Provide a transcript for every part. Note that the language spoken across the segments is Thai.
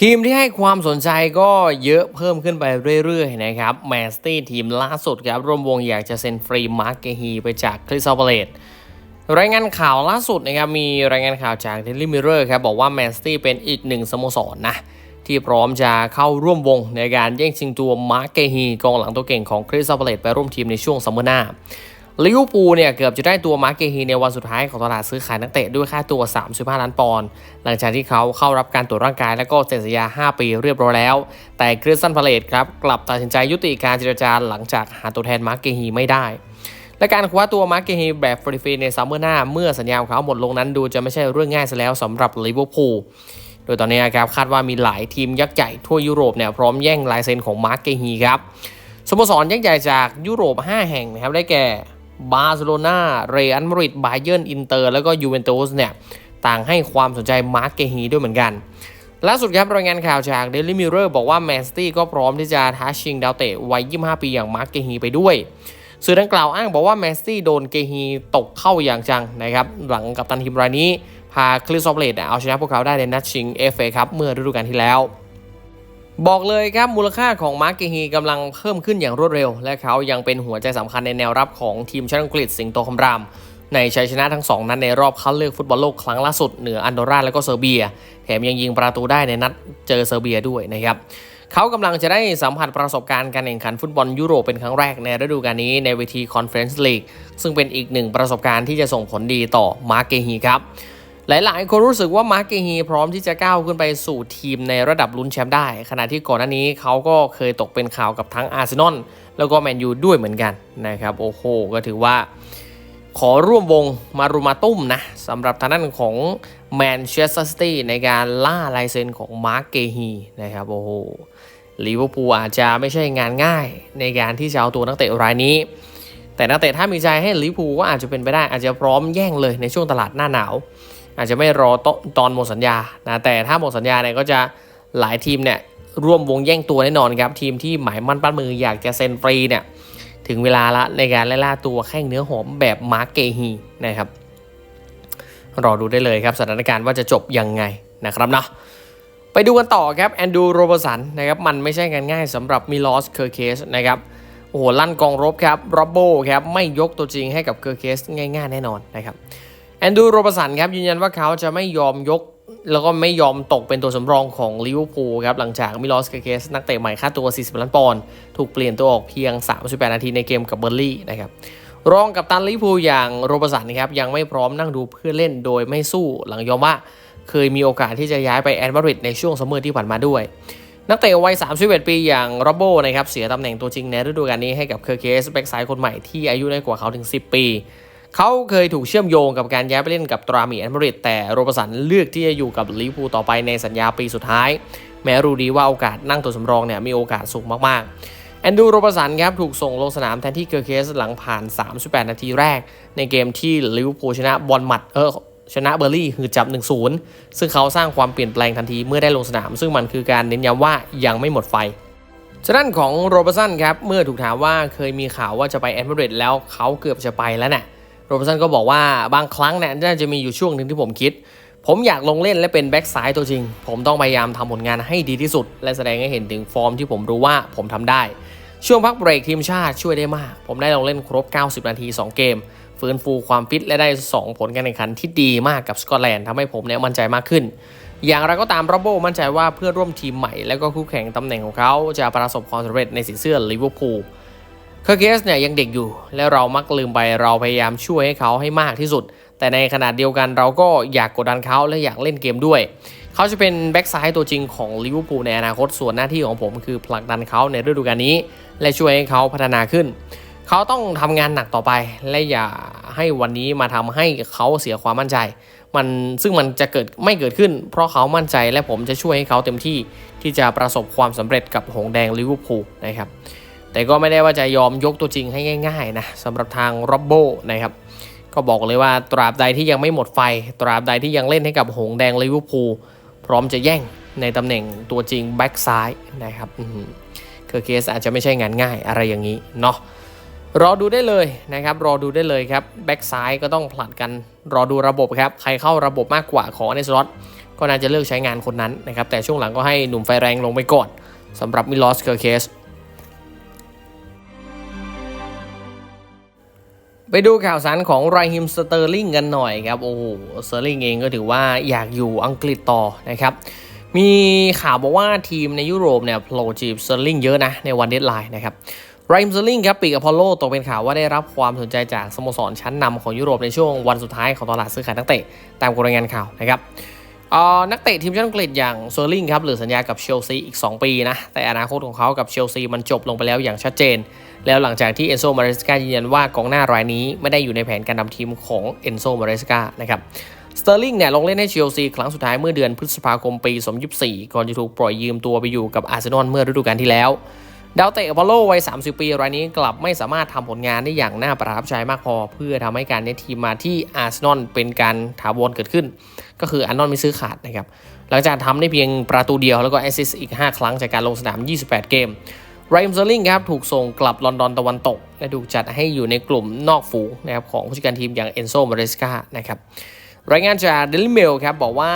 ทีมที่ให้ความสนใจก็เยอะเพิ่มขึ้นไปเรื่อยๆนะครับแมนสตี้ทีมล่าสุดครับร่วมวงอยากจะเซ็นฟรีมาร์กเกฮีไปจากคริสตัลเลตรายงานข่าวล่าสุดนะครับมีรายงานข่าวจาก Daily Mirror ครับบอกว่าแมนสตี้เป็นอีกหนึ่งสโมสรนะที่พร้อมจะเข้าร่วมวงในการแย่งชิงตัวมาร์กเกฮีกองหลังตัวเก่งของคริสตัลเลตไปร่วมทีมในช่วงซัมเมอร์หน้า ลิเวอร์พูลเนี่ยเกือบจะได้ตัวมาร์เกฮีในวันสุดท้ายของตลาดซื้อขายนักเตะด้วยค่าตัว 35 ล้านปอนด์หลังจากที่เขาเข้ารับการตรวจร่างกายและก็เซ็นสัญญา 5 ปีเรียบร้อยแล้ว แต่คริสตันพาเลตครับกลับตัดสินใจยุติการเจรจาหลังจากหาตัวแทนมาร์เกฮีไม่ได้ และการคว้าตัวมาร์เกฮีแบบฟรีๆในซัมเมอร์หน้าเมื่อสัญญาของเขาหมดลงนั้นดูจะไม่ใช่เรื่องง่ายซะแล้วสำหรับลิเวอร์พูลโดยตอนนี้ครับคาดว่ามีหลายทีมยักษ์ใหญ่ทั่วยุโรปเนี่ยพร้อมแย่งลายเซ็นของมาร์เกฮีครับสโมสรยักษ์ใหญ่จากยุโรป 5 แห่งนะครับได้แก่ บาร์เซโลนาเรอัลมาดริดบาเยิร์นอินเตอร์แล้วก็ยูเวนตุสเนี่ยต่างให้ความสนใจมาร์กเกฮีด้วยเหมือนกันล่าสุดครับรายงานข่าวจาก Daily Mirror บอกว่าแมนสตี้ก็พร้อมที่จะท้าชิงดาวเตะวัย 25 ปีอย่างมาร์กเกฮีไปด้วยสื่อดังกล่าวอ้างบอกว่าแมนสตี้โดนเกฮีตกเข้าอย่างจังนะครับหลังกับตันทีมรายนี้พาคลิสซอฟเลดเอาชนะพวกเขาได้ในนัดชิงเอฟเอครับเมื่อฤดูกาลที่แล้ว บอกเลยครับมูลค่าของมาร์กเกฮีกำลังเพิ่มขึ้นอย่างรวดเร็ว และเขายังเป็นหัวใจสำคัญในแนวรับของทีมชาติอังกฤษสิงโตคำรามในชัยชนะทั้งสองนัดในรอบคัดเลือกฟุตบอลโลกครั้งล่าสุดเหนืออันโดราและก็เซอร์เบีย แถมยังยิงประตูได้ในนัดเจอเซอร์เบียด้วยนะครับเขากำลังจะได้สัมผัสประสบการณ์การแข่งขันฟุตบอลยุโรปเป็นครั้งแรกในฤดูกาลนี้ในเวทีคอนเฟอเรนซ์ลีกซึ่งเป็นอีกหนึ่งประสบการณ์ที่จะส่งผลดีต่อมาร์กเกฮีครับ หลาย ๆ คนรู้สึกว่ามาร์กเกฮีพร้อมที่จะก้าวขึ้นไปสู่ทีมในระดับลุ้นแชมป์ได้ ขณะที่ก่อนหน้านี้เขาก็เคยตกเป็นข่าวกับทั้งอาร์เซนอลแล้วก็แมนยูด้วยเหมือนกันนะครับโอ้โหก็ถือว่า ขอร่วมวงมารุมาตุ้มนะสำหรับทางด้านของแมนเชสเตอร์ซิตี้ในการล่าลายเซ็นของมาร์กเกฮีนะครับโอ้โหลิเวอร์พูลอาจจะไม่ใช่งานง่ายในการที่จะเอาตัวนักเตะรายนี้ แต่นักเตะถ้ามีใจให้ลิเวอร์พูลก็อาจจะเป็นไปได้อาจจะพร้อมแย่งเลยในช่วงตลาดหน้าหนาว อาจจะไม่รอตตอนหมดสัญญานะแต่ถ้าหมดสัญญาเนี่ยก็จะหลายทีมเนี่ยร่วมวงแย่งตัวแน่นอนครับทีมที่หมายมั่นปั้นมืออยากจะเซ็นฟรีเนี่ยถึงเวลาละในการไล่ล่าตัวแข้งเนื้อหอมแบบมาร์กเกฮีนะครับรอดูได้เลยครับสถานการณ์ว่าจะจบยังไงนะครับเนาะไปดูกันต่อครับแอนดูโรเบสันนะครับมันไม่ใช่งานง่ายสำหรับมิลอสเคอร์เคสนะครับโอ้โหลั่นกองรบครับโรบโบครับไม่ยกตัวจริงให้กับเคอร์เคสง่าย ๆ แน่นอนนะครับ แอนดูโรบสันครับยืนยันว่าเขาจะไม่ยอมยก แล้วก็ไม่ยอมตกเป็นตัวสำรองของลิเวอร์พูลครับหลังจากมิลอสเคสนักเตะใหม่ค่าตัว 40 ล้านปอนด์ถูกเปลี่ยนตัวออกเพียง 38 นาทีในเกมกับเบอร์ลี่นะครับรองกับตันลิเวอร์พูลอย่างโรบสันครับยังไม่พร้อมนั่งดูเพื่อเล่นโดยไม่สู้หลังยอมว่าเคยมีโอกาสที่จะย้ายไปแอนมาริดในช่วงซัมเมอร์ที่ผ่านมาด้วย นักเตะวัย 31 ปีอย่างโรโบนะครับเสียตำแหน่งตัวจริงในฤดูกาลนี้ให้กับเคอร์เคสแบ็กซ้ายคนใหม่ที่อายุน้อยกว่าเขาถึง 10 ปี เขาเคยถูกเชื่อมโยงกับการย้ายไปเล่นกับตราหมีแอนมริดแต่โรบสันเลือกที่จะอยู่กับลิเวอร์พูลต่อไปในสัญญาปีสุดท้าย แม้รู้ดีว่าโอกาสนั่งตัวสำรองเนี่ยมีโอกาสสูงมากๆ แอนดูโรบสันครับถูกส่งลงสนามแทนที่เกอร์เคสหลังผ่าน 38 นาทีแรก ในเกมที่ลิเวอร์พูลชนะบอลหมัดเออชนะเบอร์ลี่คือจับ 1-0 ซึ่งเขาสร้างความเปลี่ยนแปลงทันทีเมื่อได้ลงสนาม ซึ่งมันคือการเน้นย้ำว่ายังไม่หมดไฟฉะนั้นของโรเบสันครับ เมื่อถูกถามว่าเคยมีข่าวว่าจะไปแอนมาดริดแล้วเขาเกือบจะไปแล้วน่ะ โรเบสันก็บอกว่าบางครั้งเนี่ยน่าจะมีอยู่ช่วงหนึ่งที่ผมคิด ผมอยากลงเล่นและเป็นแบ็กซ้ายตัวจริง ผมต้องพยายามทำผลงานให้ดีที่สุด และแสดงให้เห็นถึงฟอร์มที่ผมรู้ว่าผมทำได้ ช่วงพักเบรกทีมชาติช่วยได้มาก ผมได้ลงเล่นครบ 90 นาที 2 เกม ฟื้นฟูความฟิตและได้ 2 ผลการแข่งขันที่ดีมากกับสกอตแลนด์ทำให้ผมเนี่ยมั่นใจมากขึ้นอย่างไรก็ตามโรโบมั่นใจว่าเพื่อนร่วมทีมใหม่ และก็คู่แข่งตำแหน่งของเขาจะประสบความสำเร็จในสีเสื้อลิเวอร์พูล เคอร์เคสเนี่ยยังเด็กอยู่ และเรามักลืมไปเราพยายามช่วยให้เขาให้มากที่สุด แต่ในขณะเดียวกันเราก็อยากกดดันเขาและอยากเล่นเกมด้วย เขาจะเป็นแบ็กซ้ายตัวจริงของลิเวอร์พูลในอนาคตส่วนหน้าที่ของผมคือผลักดันเขาในฤดูกาลนี้ และช่วยให้เขาพัฒนาขึ้น เขาต้องทำงานหนักต่อไป และอย่าให้วันนี้มาทำให้เขาเสียความมั่นใจ มันซึ่งมันจะเกิดไม่เกิดขึ้น เพราะเขามั่นใจและผมจะช่วยให้เขาเต็มที่ที่จะประสบความสำเร็จกับหงแดงลิเวอร์พูลนะครับ แต่ก็ไม่ได้ว่าจะยอมยกตัวจริงให้ง่ายๆนะสำหรับทางโรบโบนะครับก็บอกเลยว่าตราบใดที่ยังไม่หมดไฟ ตราบใดที่ยังเล่นให้กับหงแดงลิเวอร์พูลพร้อมจะแย่งในตำแหน่งตัวจริงแบ็กซ้ายนะครับเคอร์เคสอาจจะไม่ใช่งานง่ายอะไรอย่างนี้เนาะรอดูได้เลยนะครับ รอดูได้เลยครับแบ็กซ้ายก็ต้องผลัดกันรอดูระบบครับ ใครเข้าระบบมากกว่าของในสล็อตก็น่าจะเลิกใช้งานคนนั้นนะครับ แต่ช่วงหลังก็ให้หนุ่มไฟแรงลงไปก่อนสำหรับมิลอสเคอร์เคส ไปดูข่าวสารของไรฮิมสเตอร์ลิงกันหน่อยครับ โอ้โหสเตอร์ลิงเองก็ถือว่าอยากอยู่อังกฤษต่อนะครับมีข่าวบอกว่าทีมในยุโรปเนี่ยโผล่จีบสเตอร์ลิงเยอะนะในวันเดดไลน์นะครับไรฮิมสเตอร์ลิงครับปีกอพอลโลตกเป็นข่าวว่าได้รับความสนใจจากสโมสรชั้นนำของยุโรปในช่วงวันสุดท้ายของตลาดซื้อขายนักเตะตามรายงานข่าวนะครับอ่อนักเตะทีมชาติอังกฤษอย่างเซอร์ลิงครับเหลือสัญญากับเชลซีอีก 2 ปีนะแต่อนาคตของเขากับเชลซีมันจบลงไปแล้วอย่างชัดเจน แล้วหลังจากที่เอนโซมาเรสกายืนยันว่ากองหน้ารายนี้ไม่ได้อยู่ในแผนการนำทีมของเอนโซมาเรสกานะครับสเตอร์ลิงเนี่ยลงเล่นให้เชลซีครั้งสุดท้ายเมื่อเดือนพฤษภาคมปี 2024 ก่อนจะถูกปล่อยยืมตัวไปอยู่กับอาร์เซนอลเมื่อฤดูกาลที่แล้ว ดาวเตะอพอลโลวัย 30 ปี รายนี้กลับไม่สามารถทำผลงานได้อย่างน่าประทับใจมากพอ เพื่อทำให้การเน้นทีมมาที่อาร์เซนอลเป็นการถาวรเกิดขึ้น ก็คืออาร์นอนไม่ซื้อขาดนะครับ หลังจากทำได้เพียงประตูเดียวแล้วก็แอสซิสต์อีก 5 ครั้งจากการลงสนาม 28 เกม ไรมเซอร์ลิงครับถูกส่งกลับลอนดอนตะวันตก และถูกจัดให้อยู่ในกลุ่มนอกฝูงนะครับของผู้จัดการทีมอย่างเอนโซมาเรสกานะครับรายงานจากเดลิเมลครับบอกว่า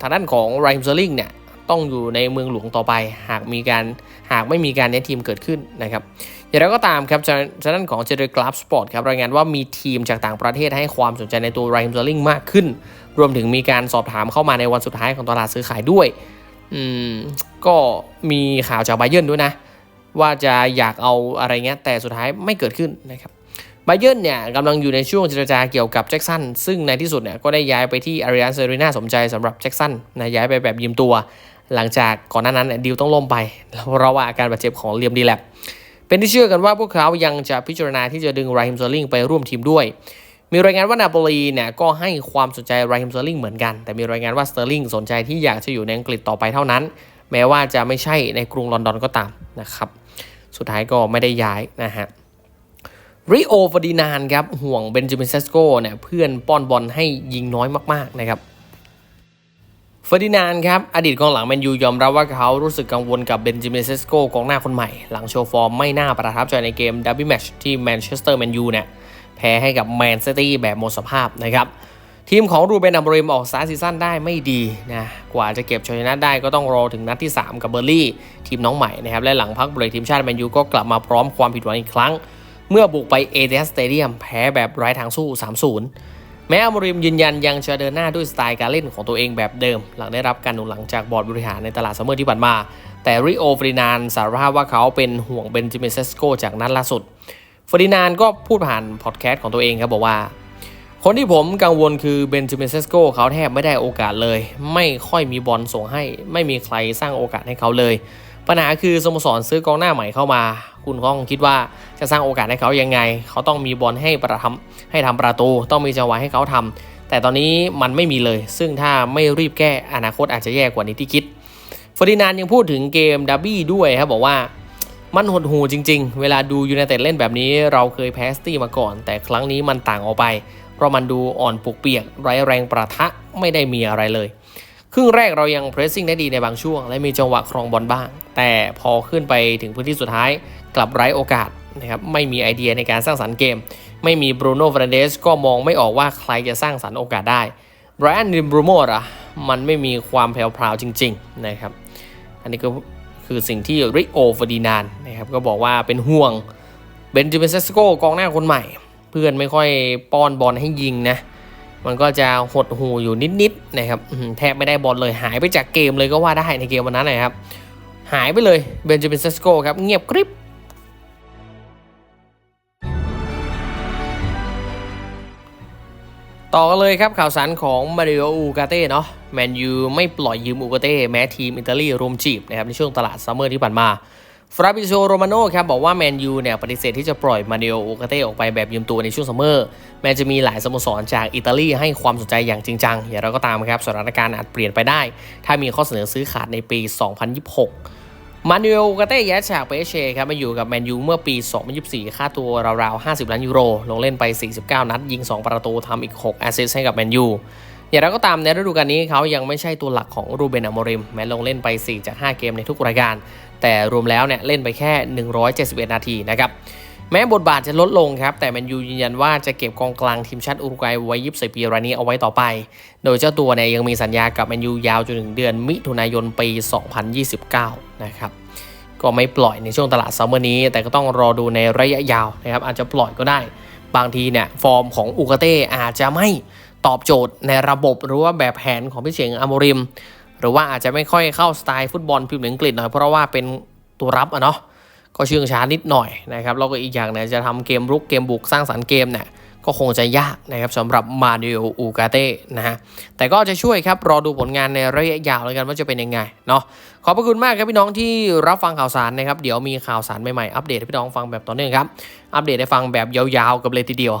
ทางด้านของไรมเซอร์ลิงเนี่ยต้องอยู่ในเมืองหลวงต่อไป หากมีการหากไม่มีการเน้ทีมเกิดขึ้นนะครับอย่างไรก็ตามครับทางด้านของเจเดกราฟสปอร์ตครับรายงานว่ามีทีมจากต่างประเทศให้ความสนใจในตัวไรมเซอร์ลิงมากขึ้น รวมถึงมีการสอบถามเข้ามาในวันสุดท้ายของตลาดซื้อขายด้วยอืมก็มีข่าวจากไบเยนด้วยนะ ว่าจะอยากเอาอะไรเงี้ยแต่สุดท้ายไม่เกิดขึ้นนะครับไบเยอร์เนี่ยกำลังอยู่ในช่วงเจรจาเกี่ยวกับแจ็คสันซึ่งในที่สุดเนี่ยก็ได้ย้ายไปที่อาริอันเซรีนาสมใจสำหรับแจ็คสันนะย้ายไปแบบยืมตัว หลังจากก่อนหน้านั้นเนี่ยดีลต้องล่มไปเพราะว่าอาการบาดเจ็บของเลียมดีแลบเป็นที่เชื่อกันว่าพวกเขายังจะพิจารณาที่จะดึงไรฮิมเซอร์ลิงไปร่วมทีมด้วย มีรายงานว่านาโปลีเนี่ยก็ให้ความสนใจไรฮิมเตอร์ลิงเหมือนกัน แต่มีรายงานว่าสเตอร์ลิงสนใจที่อยากจะอยู่ในอังกฤษต่อไปเท่านั้น แม้ว่าจะไม่ใช่ในกรุงลอนดอนก็ตามนะครับ สุดท้ายก็ไม่ได้ย้ายนะฮะริโอฟอร์ดินานครับห่วงเบนจามินเซสโกเนี่ยเพื่อนป้อนบอลให้ยิงน้อยมากๆนะครับเฟอร์ดินานครับ อดีตกองหลังแมนยูยอมรับว่าเขารู้สึกกังวลกับเบนจามินเซสโกกองหน้าคนใหม่ หลังโชว์ฟอร์มไม่น่าประทับใจในเกมดับเบิลแมชที่แมนเชสเตอร์แมนยูเนี่ยแพ้ให้กับแมนซิตี้แบบหมดสภาพนะครับ ทีมของรูเบนอัมบริมออกสตาร์ทซีซั่นได้ไม่ดีนะกว่าจะเก็บชัยชนะได้ก็ต้องรอถึงนัดที่ 3 กับเบอร์ลี่ทีมน้องใหม่นะครับและหลังพักเบรกทีมชาติแมนยูก็กลับมาพร้อมความผิดหวังอีกครั้ง เมื่อบุกไปเอเดสสเตเดียมแพ้แบบไร้ทางสู้ 3-0 แม้อัมริมยืนยันยังจะเดินหน้าด้วยสไตล์การเล่นของตัวเองแบบเดิม หลังได้รับการหนุนหลังจากบอร์ดบริหารในตลาดซัมเมอร์ที่ผ่านมา แต่ริโอฟรินานสารภาพว่าเขาเป็นห่วงเบนจิเมนเซสโกจากนัดล่าสุดฟรินานก็พูดผ่านพอดแคสต์ของตัวเองครับบอกว่า คนที่ผมกังวลคือเบนจิเมนเซสโกเขาแทบไม่ได้โอกาสเลย ไม่ค่อยมีบอลส่งให้ ไม่มีใครสร้างโอกาสให้เขาเลย ปัญหาคือสโมสรซื้อกองหน้าใหม่เข้ามา คุณก้องคิดว่าจะสร้างโอกาสให้เขายังไง เขาต้องมีบอลให้ประทำให้ทำประตู ต้องมีจังหวะให้เขาทำแต่ตอนนี้มันไม่มีเลย ซึ่งถ้าไม่รีบแก้อนาคตอาจจะแย่กว่านี้ที่คิดฟอร์ดินานยังพูดถึงเกมดับบี้ด้วยครับบอกว่ามันหดหูจริง ๆ เวลาดูยูไนเต็ดเล่นแบบนี้ เราเคยแพ้สตี้มาก่อน แต่ครั้งนี้มันต่างออกไป เพราะมันดูอ่อนปุกเปียกไร้แรงประทะไม่ได้มีอะไรเลย ครึ่งแรกเรายังเพรสซิ่งได้ดีในบางช่วง และมีจังหวะครองบอลบ้าง แต่พอขึ้นไปถึงพื้นที่สุดท้าย กลับไร้โอกาสนะครับไม่มีไอเดียในการสร้างสรรค์เกม ไม่มีบรูโน่ฟรานเดสก็มองไม่ออกว่าใครจะสร้างสรรค์โอกาสได้ไบรอันดิมบรูโมอะมันไม่มีความแผ่วๆจริงๆนะครับอันนี้ก็คือสิ่งที่ริโอฟอร์ดินานนะครับก็บอกว่าเป็นห่วงเบนจิเมนเซสโกกองหน้าคนใหม่ เพื่อนไม่ค่อยป้อนบอลให้ยิงนะ มันก็จะหดหูอยู่นิดๆนะครับแทบไม่ได้บอลเลยหายไปจากเกมเลยก็ว่าได้ในเกมวันนั้นนะครับ หายไปเลยเบนจามินเซสโกครับเงียบกริบต่อกันเลยครับข่าวสารของมาริโออูกาเต้เนาะแมนยูไม่ปล่อยยืมอูกาเต้แม้ทีมอิตาลีรุมจีบนะครับในช่วงตลาดซัมเมอร์ที่ผ่านมา ฟราบิโซโรมาโน่ครับบอกว่าแมนยูเนี่ยปฏิเสธที่จะปล่อยมาริโอโอูกาเต้ออกไปแบบยืมตัวในช่วงซัมเมอร์แม้จะมีหลายสโมสรจากอิตาลีให้ความสนใจอย่างจริงจังอย่างไรก็ตามครับสถานการณ์อาจเปลี่ยนไปได้ ถ้ามีข้อเสนอซื้อขาดในปี 2026 มานูเอลกาเต้ย้ายจากเปเชครับมาอยู่กับแมนยูเมื่อปี 2024 ค่าตัวราวๆ 50 ล้านยูโร ลงเล่นไป 49 นัด ยิง 2 ประตูทำอีก 6 แอสซิสต์ให้กับแมนยูอย่างไรก็ตามในฤดูกาลนี้เขายังไม่ใช่ตัวหลักของรูเบนอโมริมแม้ลงเล่นไป 4 จาก 5 เกมในทุกรายการ แต่รวมแล้วเนี่ยเล่นไปแค่ 171 นาทีนะครับแม้บทบาทจะลดลงครับ แต่แมนยูยืนยันว่าจะเก็บกองกลางทีมชาติอุรุกวัยวัย24ปีรายนี้เอาไว้ต่อไป โดยเจ้าตัวเนี่ยยังมีสัญญากับแมนยูยาวจนถึงเดือนมิถุนายนปี 2029 นะครับก็ไม่ปล่อยในช่วงตลาดซัมเมอร์นี้ แต่ก็ต้องรอดูในระยะยาวนะครับอาจจะปล่อยก็ได้ บางทีเนี่ยฟอร์มของอุกาเต้อาจจะไม่ตอบโจทย์ในระบบหรือว่าแบบแผนของพี่เฉงอโมริม รือว่าอาจจะไม่ค่อยเข้าสไตล์ฟุตบอลพรีเมียร์อังกฤษหน่อยเพราะว่าเป็นตัวรับอะเนาะก็เชื่องช้านิดหน่อยนะครับแล้วก็อีกอย่างเนี่ยจะทำเกมรุกเกมบุกสร้างสรรค์เกมเนี่ยก็คงจะยากนะครับสำหรับมาเนโออูกาเต้นะฮะแต่ก็จะช่วยครับ รอดูผลงานในระยะยาวแล้วกันว่าจะเป็นยังไงเนาะขอบพระคุณมากครับพี่น้องที่รับฟังข่าวสารนะครับ เดี๋ยวมีข่าวสารใหม่ๆ อัปเดตให้พี่น้องฟังแบบต่อเนื่องครับ อัปเดตให้ฟังแบบยาวๆ กับเลยทีเดียว